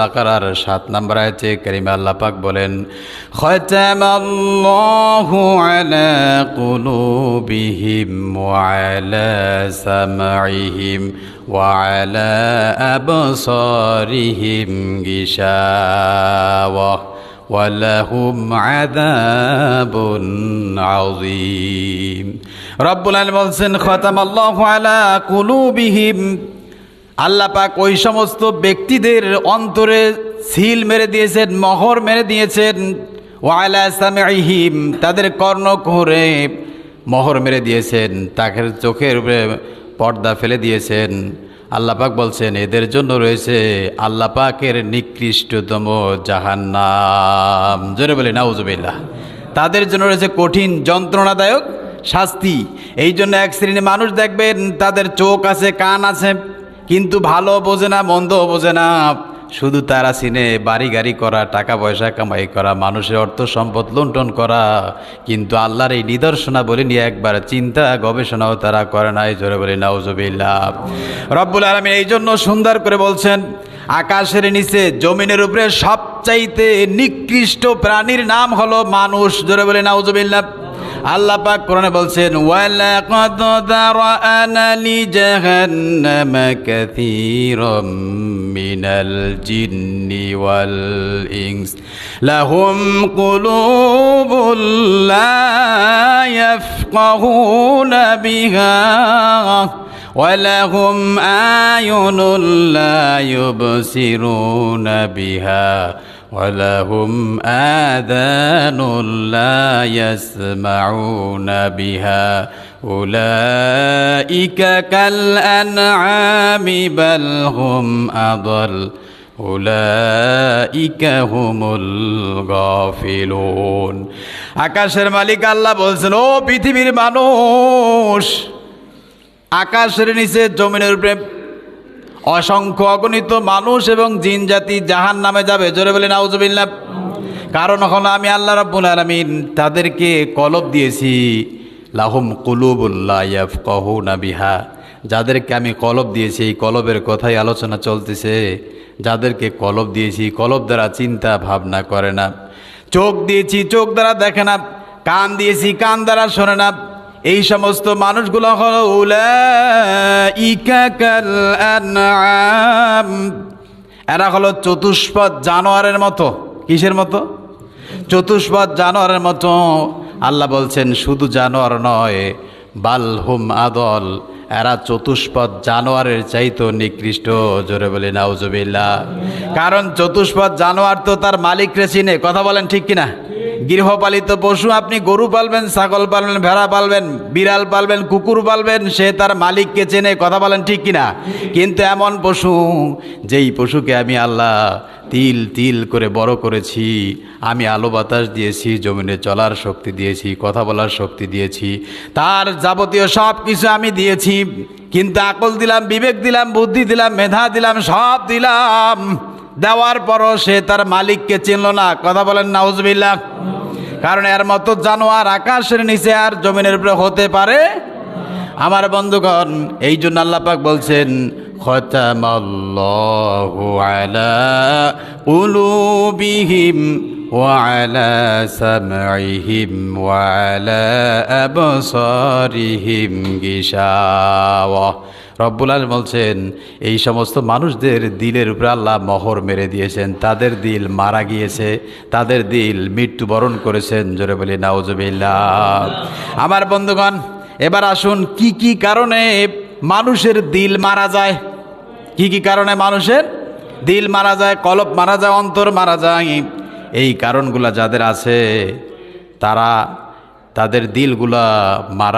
বাকারার সাত নম্বর আয়তে করিমা আল্লাহ পাক বলেন, খতামাল্লাহু আলা কুলুবিহিম ওয়া আলা সামঈহিম ওয়া আলা আবসারিহিম গিশাওয়াহ ওয়ালাহুম আযাবুন আযীম। রব্বুল আলামিন বলছেন, খতামাল্লাহু আলা কুলুবিহিম আল্লাহ পাক ওই সমস্ত ব্যক্তিদের অন্তরে সিল মেরে দিয়েছেন, মহর মেরে দিয়েছেন। ওয়ালা সামিহিম তাদের কর্ণ কোহরে মহর মেরে দিয়েছেন, তাকে চোখের উপরে পর্দা ফেলে দিয়েছেন। আল্লাহ পাক বলছেন, এদের জন্য রয়েছে আল্লাহ পাকের নিকৃষ্টতম জাহান্নাম। জোরে বলি, নাউজুবিল্লাহ। তাদের জন্য রয়েছে কঠিন, যন্ত্রণাদায়ক শাস্তি। এই জন্য এক শ্রেণির মানুষ দেখবেন, তাদের চোখ আছে, কান আছে কিন্তু ভালো বোঝে না, মন্দ বোঝে না। শুধু তারা সিনে বাড়ি গাড়ি করা, টাকা পয়সা কামাই করা, মানুষের অর্থ সম্পদ লুণ্ঠন করা। কিন্তু আল্লাহর এই নিদর্শনা বলে নিয়ে একবার চিন্তা, গবেষণাও তারা করে নাই, জোরে বলে নাউজবিল্লা রব্বুল আলমী এই জন্য সুন্দর করে বলছেন আকাশের নিচে, জমিনের উপরে সবচাইতে নিকৃষ্ট প্রাণীর নাম হলো মানুষ। জোরে বলে নাউজবিল্লাহ আল্লাহ পাক কোরআনে বলছেন, ওয়ালাকাদ দারাআনা লিজাহান্নাম কাসীরাম মিনাল জিন্নি ওয়াল ইনস। লাহুম কুলুবুল লা ইয়াফকাহুনা বিহা ولهم أعين لا يبصرون بها ولهم آذان لا يسمعون بها أولئك كالأنعام بل هم أضل أولئك هم الغافلون আকাশের মালিক আল্লাহ বলছেন ও পৃথিবীর মানুষ আকাশের নিচে, জমিনের উপরে। অসংখ্য অগণিত মানুষ এবং জিন জাতি জাহান নামে যাবে। জোরে বলে নাউজবিল্লা কারণ হলো আমি আল্লাহ রাব্বুল আলমিন তাদেরকে কলব দিয়েছি, লাহুম কুলুবুল্লাহ কহু না বিহা। যাদেরকে আমি কলব দিয়েছি, এই কলবের কথাই আলোচনা চলতেছে। যাদেরকে কলব দিয়েছি, কলব দ্বারা চিন্তা ভাবনা করে না। চোখ দিয়েছি, চোখ দ্বারা দেখে না। কান দিয়েছি, কান দ্বারা শোনে না। এই সমস্ত মানুষগুলো হল এরা হলো চতুষ্পদ জানোয়ারের মতো। কিসের মতো? চতুষ্পদ জানোয়ারের মতো। আল্লাহ বলছেন, শুধু জানোয়ার নয় বালহুম আদল। এরা চতুষ্পদ জানোয়ারের চাইতো নিকৃষ্ট। জোরে বলে নাউজুবিল্লাহ। কারণ চতুষ্পদ জানোয়ার তো তার মালিকরে চিনে। কথা বলেন ঠিক কিনা? গৃহপালিত পশু আপনি গরু পালবেন, ছাগল পালবেন, ভেড়া পালবেন, বিড়াল পালবেন, কুকুর পালবেন, সে তার মালিককে চেনে, কথা বলেন ঠিক কিনা? কিন্তু এমন পশু, যেই পশুকে আমি আল্লাহ তিল তিল করে বড় করেছি, আমি আলো বাতাস দিয়েছি, জমিনে চলার শক্তি দিয়েছি, কথা বলার শক্তি দিয়েছি, তার যাবতীয় সব কিছু আমি দিয়েছি, কিন্তু আকল দিলাম, বিবেক দিলাম, বুদ্ধি দিলাম, মেধা দিলাম, সব দিলাম। দেওয়ার পরও সে তার মালিককে চিনল না কথা বলেন নাউজবিল্লা কারণ এর মতো জানোয়ার আকাশের নিচে আর জমিনের উপরে হতে পারে আমার বন্ধুগণ এই জন্য আল্লাহ পাক বলছেন খতামাল্লাহু আলা উলুবিহিম وعلى سمعهم وعلى أبصارهم غشاوة রব্বুল আলম বলছেন, এই সমস্ত মানুষদের দিলের উপরে আল্লাহ মহর মেরে দিয়েছেন। তাদের দিল মারা গিয়েছে, তাদের দিল মৃত্যুবরণ করেছেন। জোরে বলি নাউজবিল্লাহ আমার বন্ধুগণ, এবার আসুন, কি কি কারণে মানুষের দিল মারা যায়? কি কি কারণে মানুষের দিল মারা যায় কলপ মারা যায়, অন্তর মারা যায়? এই কারণগুলা যাদের আছে, তারা তাদের দিলগুলা মারা